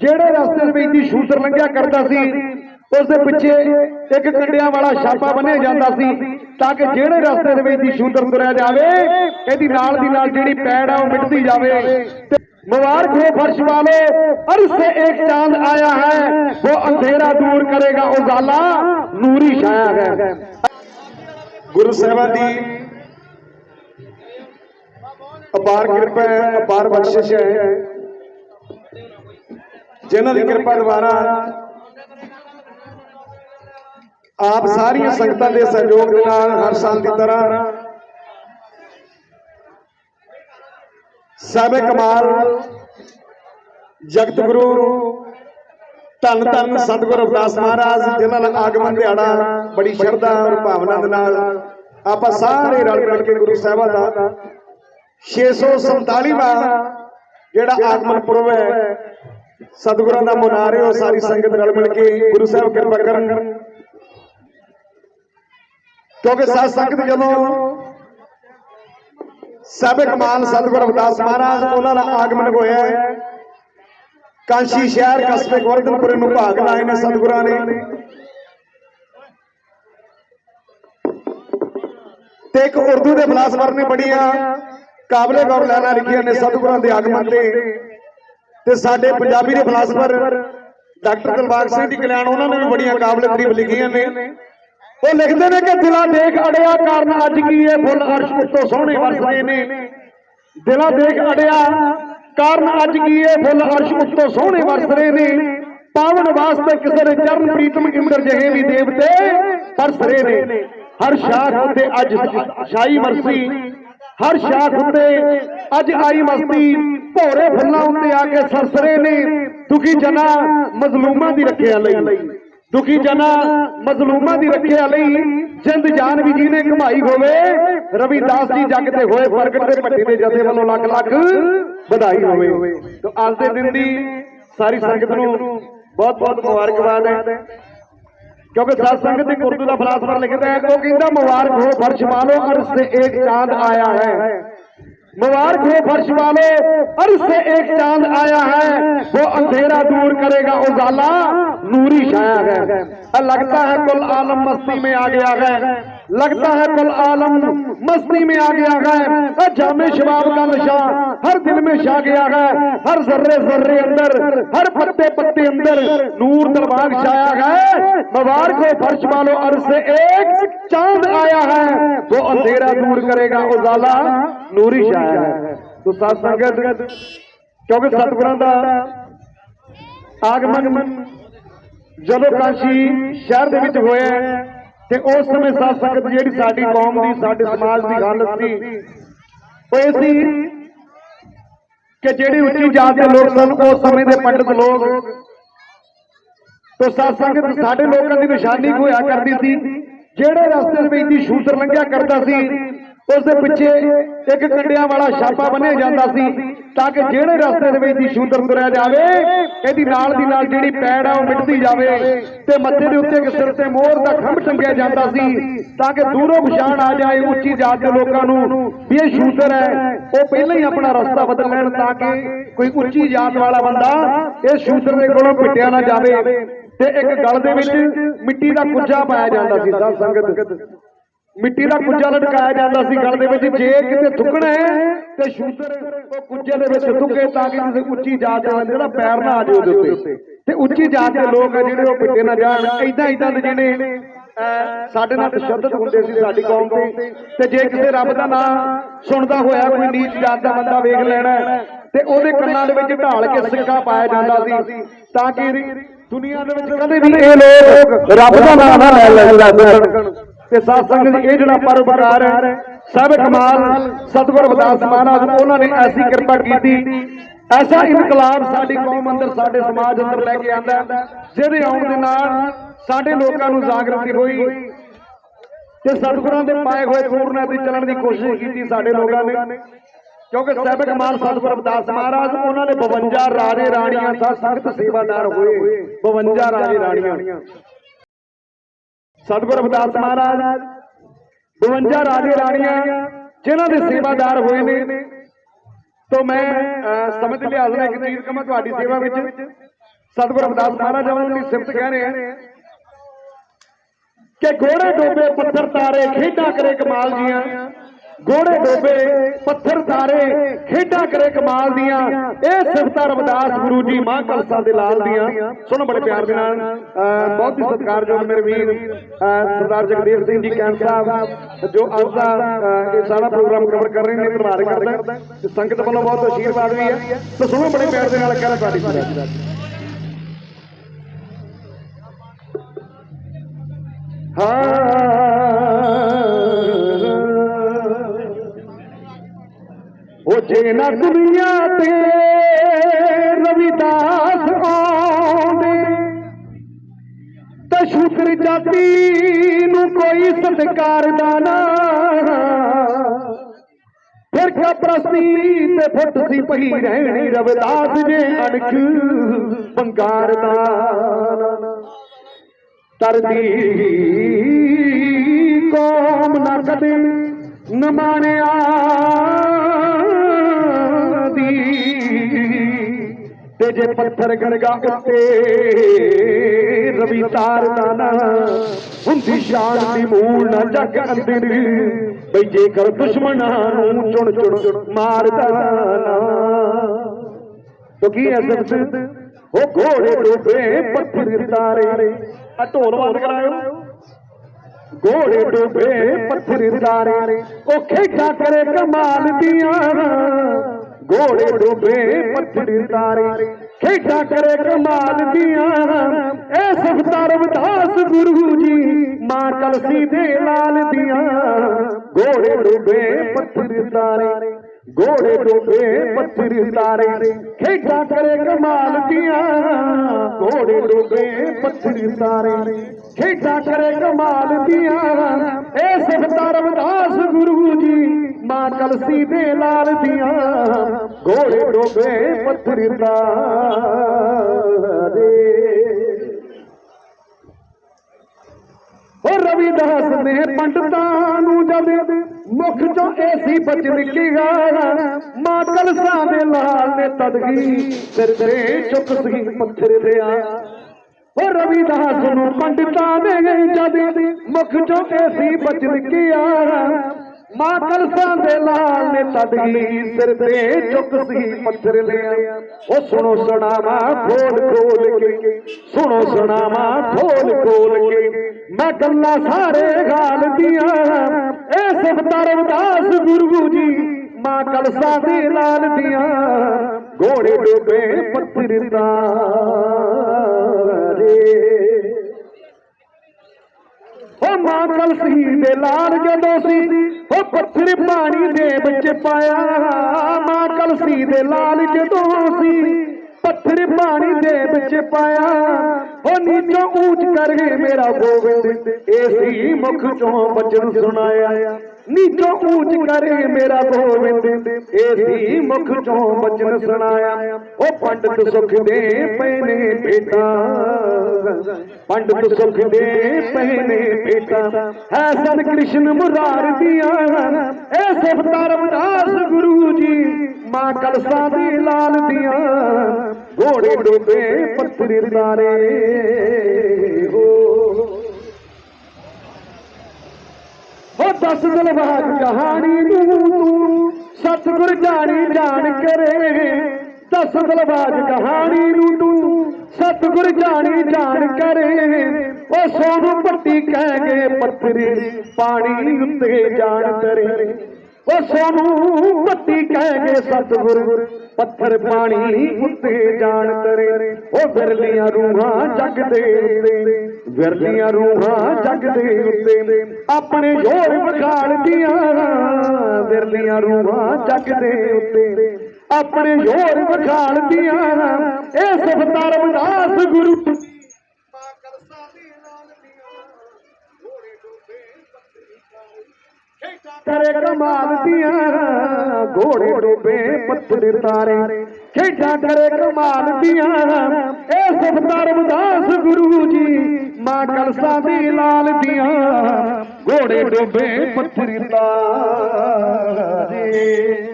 ਜਿਹੜੇ ਰਸਤੇ ਦੇ ਵਿੱਚ ਦੀ ਸ਼ੂਦਰ ਲੰਘਿਆ ਕਰਦਾ ਸੀ ਉਸ ਦੇ ਪਿੱਛੇ ਇੱਕ ਕੰਡਿਆਂ ਵਾਲਾ ਛਾਪਾ ਬੰਨਿਆ ਜਾਂਦਾ ਸੀ ਤਾਂ ਕਿ ਜਿਹੜੇ ਰਸਤੇ ਦੇ ਵਿੱਚ ਦੀ ਸ਼ੂਦਰ ਤੁਰਿਆ ਜਾਵੇ ਇਹਦੀ ਨਾਲ ਦੀ ਨਾਲ ਜਿਹੜੀ ਪੈੜ ਆ ਉਹ ਮਿਟਦੀ ਜਾਵੇ ਤੇ मुबारक हो फर्श वाले अर्श से एक चांद आया है वो अंधेरा दूर करेगा उजाला नूरी छाया है ਗੁਰੂ ਸਾਹਿਬਾਨ ਦੀ ਅਪਾਰ ਕਿਰਪਾ ਹੈ ਅਪਾਰ ਬਖਸ਼ਿਸ਼ ਹੈ ਜਿਨ੍ਹਾਂ ਦੀ ਕਿਰਪਾ ਦੁਆਰਾ ਆਪ ਸਾਰੀਆਂ ਸੰਗਤਾਂ ਦੇ ਸਹਿਯੋਗ ਦੇ ਨਾਲ ਹਰ ਸਾਲ ਦੀ ਤਰ੍ਹਾਂ ਸਾਹਿਬ ਕਮਾਲ, ਜਗਤ ਗੁਰੂ, ਧੰਨ ਧੰਨ ਸਤਿਗੁਰੂ ਅਰਦਾਸ ਮਹਾਰਾਜ, ਜਿਨ੍ਹਾਂ ਦਾ ਆਗਮਨ ਦਿਹਾੜਾ ਬੜੀ ਸ਼ਰਧਾ ਔਰ ਭਾਵਨਾ ਦੇ ਨਾਲ ਆਪਾਂ ਸਾਰੇ ਰਲ ਮਿਲ ਕੇ ਗੁਰੂ ਸਾਹਿਬਾਂ ਦਾ 647ਵਾਂ ਜਿਹੜਾ ਆਗਮਨ ਪੁਰਬ ਹੈ ਸਤਿਗੁਰਾਂ ਦਾ ਮਨਾ ਰਹੇ ਹੋ, ਸਾਰੀ ਸੰਗਤ ਰਲ ਮਿਲ ਕੇ ਗੁਰੂ ਸਾਹਿਬ ਕਿਰਪਾ ਕਰਨ। ਕਿਉਂਕਿ ਸਾਧ ਸੰਗਤ ਜਦੋਂ ਸਾਹਿਬ ਕਮਾਲ, ਸਤਿਗੁਰੂ ਰਵਿਦਾਸ ਮਹਾਰਾਜ ਉਹਨਾਂ ਦਾ ਆਗਮਨ ਹੋਇਆ ਹੈ। ਕਾਂਸ਼ੀ ਸ਼ਹਿਰ ਕਸਬੇ ਗੋਰਧਨਪੁਰੇ ਨੂੰ ਭਾਗ ਲਾਏ ਨੇ ਸਤਿਗੁਰਾਂ ਨੇ। ਤੇ ਇੱਕ ਉਰਦੂ ਦੇ ਫਲਾਸਫਰ ਨੇ ਬੜੀਆਂ ਕਾਬਲੇ ਗੌਰ ਲੈਣਾ ਲਿਖੀਆਂ ਨੇ ਸਤਿਗੁਰਾਂ ਦੇ ਆਗਮਨ ਤੇ। ਤੇ ਸਾਡੇ ਪੰਜਾਬੀ ਦੇ ਫਲਸਫਰ ਡਾਕਟਰ ਦਿਲਬਾਗ ਸਿੰਘ ਦੀ ਕਲਿਆਣ ਉਹਨਾਂ ਨੇ ਵੀ ਬੜੀਆਂ ਕਾਬਲੇ ਤਰੀਫ ਲਿਖੀਆਂ ਨੇ। ਉਹ ਲਿਖਦੇ ਨੇ ਕਿ ਦਿਲਾਂ ਦੇਖ ਅੜਿਆ ਕਾਰਨ ਅੱਜ ਕੀ ਇਹ ਫੁੱਲ ਅਰਸ਼ ਉੱਤੋਂ ਸੋਹਣੇ ਵਰਸਦੇ ਨੇ। ਦਿਲਾਂ ਦੇਖ ਅੜਿਆ ਕਾਰਨ ਅੱਜ ਕੀ ਇਹ ਫੁੱਲ ਅਰਸ਼ ਉੱਤੋਂ ਸੋਹਣੇ ਵਰਸ ਰਹੇ ਨੇ। ਪਾਵਨ ਵਾਸਤੇ ਕਿਸੇ ਦੇ ਚਰਨ ਪ੍ਰੀਤਮ ਇੰਦਰ ਜਿਹੇ ਵੀ ਦੇਵਤੇ ਪਰਸ ਰਹੇ ਨੇ। ਹਰ ਸ਼ਾਖ ਉੱਤੇ ਅੱਜ ਸ਼ਾਹੀ ਵਰਸੀ, ਹਰ ਸ਼ਾਖ ਉੱਤੇ ਅੱਜ ਆਈ ਮਸਤੀ ਭੋਰੇ ਫੁੱਲਾਂ ਉੱਤੇ ਆ ਕੇ ਸਰਸਰੇ ਨੇ ਦੁਖੀ ਜਨਾ ਮਜ਼ਲੂਮਾਂ ਦੀ ਰੱਖਿਆ ਲਈ। ਦੁਖੀ ਜਨਾ ਮਜ਼ਲੂਮਾਂ ਦੀ ਰੱਖਿਆ ਲਈ ਜਿੰਦ ਜਾਨ ਵੀ ਜਿਹਨੇ ਕਮਾਈ ਹੋਵੇ, ਰਵਿਦਾਸ ਜੀ ਜੱਗ ਤੇ ਹੋਏ ਪ੍ਰਗਟ ਤੇ ਭੱਟੀ ਦੇ ਜਥੇ ਵੱਲੋਂ ਲੱਖ ਲੱਖ ਵਧਾਈ ਹੋਵੇ। ਤੋ ਅੱਜ ਦੇ ਦਿਨ ਦੀ ਸਾਰੀ ਸੰਗਤ ਨੂੰ ਬਹੁਤ ਬਹੁਤ ਮੁਬਾਰਕਬਾਦ ਹੈ। ਕਿਉਂਕਿ ਸਾਧ ਸੰਗਤ ਇੱਕ ਉਰਦੂ ਦਾ ਫਲਸਫਾ ਲਿਖਦਾ ਹੈ ਉਹ ਕਹਿੰਦਾ ਮੁਬਾਰਕ ਹੋ, ਫਰਸ਼ ਵਾਲੋ ਅਰਸ਼ ਸੇ ਇੱਕ ਚਾंद ਆਇਆ ਹੈ। मुबारक हो फर्श वाले अर्श से एक चांद आया है वो अंधेरा दूर करेगा उजाला नूरी छाया है और लगता है कुल आलम मस्ती में आ गया है लगता है कुल आलम मस्ती में आ गया है और जामे शबाब का नशा हर दिल में छा गया है हर जर्रे जर्रे अंदर हर पत्ते पत्ते अंदर नूर दरबाग छाया है मुबारक हो फर्श वालों अर्श से एक चांद आया है वो अंधेरा दूर करेगा उजाला ਨੂਰੀ ਛਾਇਆ ਹੈ ਤੋ ਸਾਧ ਸੰਗਤ ਕਿਉਂਕਿ ਸਤਿਗੁਰਾਂ ਦਾ ਆਗਮਨ ਜਦੋਂ ਕਾਸ਼ੀ ਸ਼ਹਿਰ ਦੇ ਵਿੱਚ ਹੋਇਆ ਤੇ ਉਸ ਸਮੇਂ ਸਾਧ ਸੰਗਤ ਜਿਹੜੀ ਸਾਡੀ ਕੌਮ ਦੀ, ਸਾਡੇ ਸਮਾਜ ਦੀ ਹਾਲਤ ਸੀ, ਉਹ ਇਹ ਸੀ ਕਿ ਜਿਹੜੀ ਉੱਚੀ ਜਾਤ ਦੇ ਲੋਕ ਸਨ, ਉਸ ਸਮੇਂ ਦੇ ਪੰਡਤ ਲੋਕ, ਤੋ ਸਾਧ ਸੰਗਤ ਸਾਡੇ ਲੋਕਾਂ ਦੀ ਨਿਸ਼ਾਨੀ ਹੋਇਆ ਕਰਦੀ ਸੀ। ਜਿਹੜੇ ਰਸਤੇ ਦੇ ਵਿੱਚ ਦੀ ਸ਼ੂਦਰ ਲੰਘਿਆ ਕਰਦਾ ਸੀ ਉਸ ਦੇ ਪਿੱਛੇ ਇੱਕ ਕੰਡਿਆਂ ਵਾਲਾ ਛਾਪਾ ਬੰਨਿਆ ਜਾਂਦਾ ਸੀ। ਤਾਂ ਕਿ ਜਿਹੜੇ ਰਸਤੇ ਦੇ ਵਿੱਚ ਦੀ ਸ਼ੂਦਰ ਤੁਰਿਆ ਜਾਵੇ, ਇਹਦੀ ਨਾਲ ਦੀ ਨਾਲ ਜਿਹੜੀ ਪੈੜ ਆ, ਉਹ ਮਿਟਦੀ ਜਾਵੇ ਤੇ ਮੱਥੇ ਦੇ ਉੱਤੇ ਇੱਕ ਸਿਰ ਤੇ ਮੋਹਰ ਦਾ ਖੰਭ ਟੰਗਿਆ ਜਾਂਦਾ ਸੀ, ਤਾਂ ਕਿ ਦੂਰੋਂ ਪਛਾਣ ਆ ਜਾਏ, ਉੱਚੀ ਜਾਤ ਦੇ ਲੋਕਾਂ ਨੂੰ ਵੀ ਇਹ ਸ਼ੂਦਰ ਹੈ। ਉਹ ਪਹਿਲਾਂ ਹੀ ਆਪਣਾ ਰਸਤਾ ਬਦਲ ਲੈਣ ਤਾਂ ਕਿ ਕੋਈ ਉੱਚੀ ਜਾਤ ਵਾਲਾ ਬੰਦਾ ਇਹ ਸ਼ੂਦਰ ਦੇ ਕੋਲੋਂ ਪਿੱਟਿਆ ਨਾ ਜਾਵੇ। ਤੇ ਇੱਕ ਗਲ ਦੇ ਵਿੱਚ ਮਿੱਟੀ ਦਾ ਕੁੱਜਾ ਪਾਇਆ ਜਾਂਦਾ ਸੀ ਸਾਧ ਸੰਗਤ। ਮਿੱਟੀ ਦਾ ਕੁੱਜਾ ਲਟਕਾਇਆ ਜਾਂਦਾ ਸੀ, ਗਲ ਦੇ ਵਿੱਚ ਜੇ ਕਿਤੇ ਥੁੱਕਣਾ ਹੈ ਤੇ ਸ਼ੂਦਰ ਉਹ ਕੁੱਜੇ ਦੇ ਵਿੱਚ ਥੁੱਕੇ ਤਾਂ ਕਿ ਕਿਸੇ ਉੱਚੀ ਜਾਤ ਦਾ ਜਿਹੜਾ ਪੈਰ ਨਾ ਆ ਜਾਏ ਉਹਦੇ ਉੱਤੇ। ਤੇ ਉੱਚੀ ਜਾਤ ਦੇ ਲੋਕ ਆ ਜਿਹੜੇ ਉਹ ਪਿੱਟੇ ਨਾ ਜਾਣ ਐਦਾਂ ਐਦਾਂ ਦੇ ਜਿਹੜੇ ਸਾਡੇ ਨਾਲ ਤਸ਼ੱਦਦ ਹੁੰਦੇ ਸੀ ਸਾਡੀ ਕੌਮ ਤੇ। ਤੇ ਜੇ ਕਿਸੇ ਰੱਬ ਦਾ ਨਾਮ ਸੁਣਦਾ ਹੋਇਆ ਕੋਈ ਨੀਚ ਜਾਤ ਦਾ ਬੰਦਾ ਵੇਖ ਲੈਣਾ ਤੇ ਉਹਦੇ ਕੰਨਾਂ ਦੇ ਵਿੱਚ ਢਾਲ ਕੇ ਸਿੱਕਾ ਪਾਇਆ ਜਾਂਦਾ ਸੀ, ਤਾਂ ਕਿ ਦੁਨੀਆ ਦੇ ਵਿੱਚ ਕਦੇ ਵੀ ਇਹ ਲੋਕ ਰੱਬ ਦਾ ਨਾਮ ਨਾ ਲੈ ਲੈਂਦਾ ਤੇ ਸਾਧ ਸੰਗਤ ਜੀ ਇਹ ਜਿਹੜਾ ਪਰਉਪਕਾਰ ਹੈ, ਸਭ ਕਮਾਲ, ਸਤਿਗੁਰ ਰਵਿਦਾਸ ਮਹਾਰਾਜ ਉਹਨਾਂ ਨੇ ਐਸੀ ਕਿਰਪਾ ਕੀਤੀ। ਐਸਾ ਇਨਕਲਾਬ ਸਾਡੀ ਕੌਮ ਅੰਦਰ, ਸਾਡੇ ਸਮਾਜ ਅੰਦਰ ਲੈ ਕੇ ਆਂਦਾ ਜਿਹਦੇ ਆਉਣ ਦੇ ਨਾਲ ਸਾਡੇ ਲੋਕਾਂ ਨੂੰ ਜਾਗਰਤੀ ਹੋਈ ਤੇ ਸਤਿਗੁਰਾਂ ਦੇ ਪਾਏ ਹੋਏ ਪੂਰਨਾ ਤੇ ਚੱਲਣ ਦੀ ਕੋਸ਼ਿਸ਼ ਕੀਤੀ ਸਾਡੇ ਲੋਕਾਂ ਨੇ। ਕਿਉਂਕਿ ਸਾਹਿਬ ਕਮਾਲ, ਸਤਿਗੁਰ ਰਵਿਦਾਸ ਮਹਾਰਾਜ, ਉਹਨਾਂ ਨੇ 52 ਰਾਜੇ ਰਾਣੀਆਂ ਦਾ ਸੰਗਤ ਸੇਵਾਦਾਰ ਹੋਏ। 52 ਰਾਜੇ ਰਾਣੀਆਂ। ਸਤਿਗੁਰ ਰਵਿਦਾਸ ਮਹਾਰਾਜ 52 ਰਾਜੇ ਰਾਣੀਆਂ, ਜਿਨ੍ਹਾਂ ਦੇ ਸੇਵਾਦਾਰ ਹੋਏ ਨੇ। ਤੋਂ ਮੈਂ ਸਮਝ ਲਿਆ ਇੱਕ ਚੀਜ਼ ਕਮਾ ਤੁਹਾਡੀ ਸੇਵਾ ਵਿੱਚ। ਸਤਿਗੁਰੂ ਰਵਿਦਾਸ ਮਹਾਰਾਜ ਉਹਨਾਂ ਦੀ ਸਿਫਤ ਕਹਿ ਰਹੇ ਆ ਕਿ ਘੋੜੇ, ਡੋਬੇ, ਪੱਥਰ, ਤਾਰੇ ਖੇਡਾਂ ਕਰੇ ਕਮਾਲ ਦੀਆਂ ਘੋੜੇ ਡੋਬੇ ਪੱਥਰ ਤਾਰੇ, ਖੇਡਾਂ ਕਰੇ ਕਮਾਲ ਦੀਆਂ। ਇਹ ਸਿਫਤਾਂ ਰਵਿਦਾਸ ਗੁਰੂ ਜੀ ਮਾਂ ਕਲਸਾ ਦੇ ਲਾਲ ਦੀਆਂ। ਸੁਣੋ ਬੜੇ ਪਿਆਰ ਦੇ ਨਾਲ। ਬਹੁਤ ਹੀ ਸਤਿਕਾਰਯੋਗ ਮੇਰੇ ਵੀਰ ਸਰਦਾਰ ਜਗਦੇਵ ਸਿੰਘ ਜੀ ਕੈਂਪ ਸਾਹਿਬ, ਜੋ ਅੱਜ ਦਾ ਇਹ ਸਾਰਾ ਪ੍ਰੋਗਰਾਮ ਕਵਰ ਕਰ ਰਹੇ ਨੇ ਧੰਨਵਾਦ ਕਰਦਾ ਤੇ ਸੰਗਤ ਵੱਲੋਂ ਬਹੁਤ ਆਸ਼ੀਰਵਾਦ ਵੀ ਹੈ। ਤੇ ਸੁਣੋ ਬੜੇ ਪਿਆਰ ਦੇ ਨਾਲ ਕਹਿਣਾ ਤੁਹਾਡੀ ਸੁਣੋ ਹਾਂ। ਜੇ ਨਾ ਦੁਨੀਆ ਤੇ ਰਵਿਦਾਸ ਆਉਂਦੇ, ਤਾਂ ਸ਼ੁਕਰ ਜਾਤੀ ਨੂੰ ਕੋਈ ਸਤਿਕਾਰ ਦਾ ਨਾ। ਫਿਰ ਕਿਆ ਪ੍ਰਸਤੀ ਤੇ ਫੁੱਟ ਸੀ ਪਈ ਰਹਿਣੀ ਰਵਿਦਾਸ ਜੇ ਅਣਖ ਬੰਗਾਰ ਦਾ ਤਰਦੀ ਕੌਮ ਨਾ ਕਦੇ ਨਮਾਣਿਆ ਤੇ ਜੇ ਪੱਥਰ ਗਣਗਾ ਉੱਤੇ ਰਵੀ ਤਾਰ ਦਾ ਨਾ ਹੁੰਦੀ ਸ਼ਾਨ ਦੀ ਮੂਲ ਨਾ ਜੱਗ ਅੰਦਰ। ਬਈ ਜੇਕਰ ਦੁਸ਼ਮਣਾਂ ਨੂੰ ਚੁਣ ਚੁਣ ਮਾਰਦਾ ਨਾ। ਤੋ ਕੀ ਹੈ ਸਬਦ ਉਹ ਘੋੜੇ ਡੋਬੇ ਪੱਥਰ ਤਾਰੇ। ਆ ਢੋਲ ਬੰਦ ਕਰਾਇਓ ਘੋੜੇ ਡੋਬੇ ਪੱਥਰ ਤਾਰੇ। ਉਹ ਖੇਡਾਂ ਕਰੇ ਕਮਾਲ ਦੀਆਂ। ਘੋੜੇ ਡੋਬੇ, ਪੱਥਰ ਤਾਰੇ, ਖੇਡਾਂ ਕਰੇ ਕਮਾਲ ਦੀਆਂ। ਇਹ ਸਖਤਾ ਰਵਿਦਾਸ ਗੁਰੂ ਜੀ, ਮਾਂ ਕਲਸੀ ਦੇ ਲਾਲ ਦੀਆਂ। ਘੋੜੇ ਡੋਬੇ, ਪੱਥਰ ਤਾਰੇ ਘੋੜੇ ਡੋਬੇ ਪੱਥਰ ਤਾਰੇ ਖੇਡਾਂ ਕਰੇ ਕਮਾਲ ਦੀਆਂ ਘੋੜੇ ਡੋਬੇ ਪੱਥਰ ਤਾਰੇ ਖੇਡਾਂ ਕਰੇ ਕਮਾਲ ਦੀਆਂ ਇਹ ਸਿਫਤਾਂ ਰਵਿਦਾਸ ਗੁਰੂ ਜੀ ਮਾਂ ਕਲਸੀ ਦੇ ਲਾਲ ਦੀਆਂ। ਘੋੜੇ ਡੋਬੇ ਪੱਥਰ ਤਾਰੇ। ਉਹ ਰਵਿਦਾਸ ਨੇ ਪੰਡਤਾਂ ਨੂੰ ਜਦ ਮੁਖ ਚੋਂ ਐਸੀ ਬਚਨ ਕਿਹਾ ਮਾਂ ਕਲਸਾਂ ਦੇ ਲਾਲ ਨੇ ਤਦਗੀ ਸਿਰ ਤੇ ਚੁੱਕ ਸੀ ਪੱਥਰ ਦਿਆ ਉਹ ਰਵਿਦਾਸ ਨੂੰ ਪੰਡਤਾਂ ਦੇ ਗਈ ਜਦ ਮੁਖ ਚੋਂ ਐਸੀ ਬਚਨ ਕਿਹਾ ਮਾਂ ਕਲਸਾਂ ਦੇ ਲਾਲ ਨੇ ਤਦਗੀ ਸਿਰ ਤੇ ਚੁੱਕ ਸੀ ਪੱਥਰ ਲਿਆ। ਉਹ ਸੁਣੋ ਸੁਣਾਵਾ, ਖੋਲ ਖੋਲ ਕੇ। ਸੁਣੋ ਸੁਣਾਵਾ, ਖੋਲ ਖੋਲ ਕੇ। ਮੈਂ ਗੱਲਾਂ ਸਾਰੇ ਗਾਲ ਦੀਆਂ, ਇਹ ਸਿਫਤਾਂ ਰਵਿਦਾਸ ਗੁਰੂ ਜੀ ਮਾਂ ਕਲਸਾਂ ਦੇ ਲਾਲ ਦੀਆਂ। ਘੋੜੇ ਡੋਬੇ ਪੱਥਰ ਤਾਰੇ। ਉਹ ਮਾਂ ਕਲਸੀ ਦੇ ਲਾਲ ਜਦੋਂ ਸੀ ਉਹ ਪੱਥਰ ਪਾਣੀ ਦੇ ਵਿੱਚ ਪਾਇਆ। ਮਾਂ ਕਲਸੀ ਦੇ ਲਾਲ ਜਦੋਂ ਸੀ। ਪੱਥਰ ਪਾਣੀ ਦੇ ਵਿੱਚ ਪਾਇਆ। ਉਹ ਨੀਚੋਂ ਉੱਚ ਕਰਕੇ ਮੇਰਾ ਗੋਬਿੰਦ ਏਸੀ ਮੁਖ ਚੋਂ ਬਚਨ ਸੁਣਾਇਆ। ਨੀਚੋਂ ਉੱਚ ਕਰੇ ਮੇਰਾ ਗੋਬਿੰਦ ਏਸੀ ਮੁਖ ਚੋਂ ਬਚਨ ਸੁਣਾਇਆ। ਉਹ ਪੰਡਤ ਸੁਖ ਦੇ ਪੈਨੇ ਬੇਟਾ ਪੰਡਤ ਸੁਖ ਦੇ ਪਹਿਨੇ ਬੇਟਾ ਹੈ ਸਨ ਕ੍ਰਿਸ਼ਨ ਮੁਰਾਰ ਦੀਆਂ। ਇਹ ਸਿਫਤਾਂ ਰਵਿਦਾਸ ਗੁਰੂ ਜੀ ਮਾਂ ਕਲਸਾ ਦੀ ਲਾਲ ਦੀਆਂ ਘੋੜੇ ਡੋਬੇ ਪੱਥਰ ਤਾਰੇ। ਹੋ। ਉਹ ਦਸ ਦਲਵਾਰ ਕਹਾਣੀ ਨੂੰ, ਤੂੰ ਸਤਿਗੁਰ ਜਾਣੀ ਜਾਣ ਕਰੇ ਦਸ ਦਲਵਾਰ ਕਹਾਣੀ ਨੂੰ, ਤੂੰ ਸਤਿਗੁਰ ਜਾਣੀ ਜਾਣ ਕਰੇ ਉਹ ਸੋਨੂੰ ਪੱਟੀ ਕਹਿ ਗਏ ਪੱਥਰ ਪਾਣੀ ਉੱਤੇ ਜਾਣ ਕਰੇ ਉਹ ਸੋਨੂੰ ਪੱਟੀ ਕਹਿ ਸਤਿਗੁਰ, ਪੱਥਰ ਪਾਣੀ ਉੱਤੇ ਜਾਣ ਕਰੇ। ਉਹ ਵਿਰਲੀਆਂ ਰੂਹਾਂ ਜਗ ਦੇ ਉੱਤੇ, ਵਿਰਲੀਆਂ ਰੂਹਾਂ ਜਗ ਦੇ ਉੱਤੇ। ਆਪਣੇ ਜੋਰ ਵਿਖਾਲਦੀਆਂ ਵਿਰਲੀਆਂ ਰੂਹਾਂ ਜਗ ਦੇ ਉੱਤੇ। ਆਪਣੇ ਜੋਰ ਵਿਖਾਲਦੀਆਂ ਇਹ ਸਬਤਾ ਦਾਸ ਗੁਰੂ ਕਰੇ ਕਮਾਲ ਦੀਆਂ ਘੋੜੇ ਡੋਬੇ ਪੱਥਰ ਤਾਰੇ। ਖੇਡਾਂ ਕਰੇ ਕਮਾਲ ਦੀਆਂ ਇਹ ਸਬਤਾ ਰਵਿਦਾਸ ਗੁਰੂ ਜੀ। ਮਾਂ ਕਲਸਾ ਦੀ ਲਾਲ ਦੀਆਂ ਘੋੜੇ ਡੋਬੇ ਪੱਥਰ ਤਾਰੇ।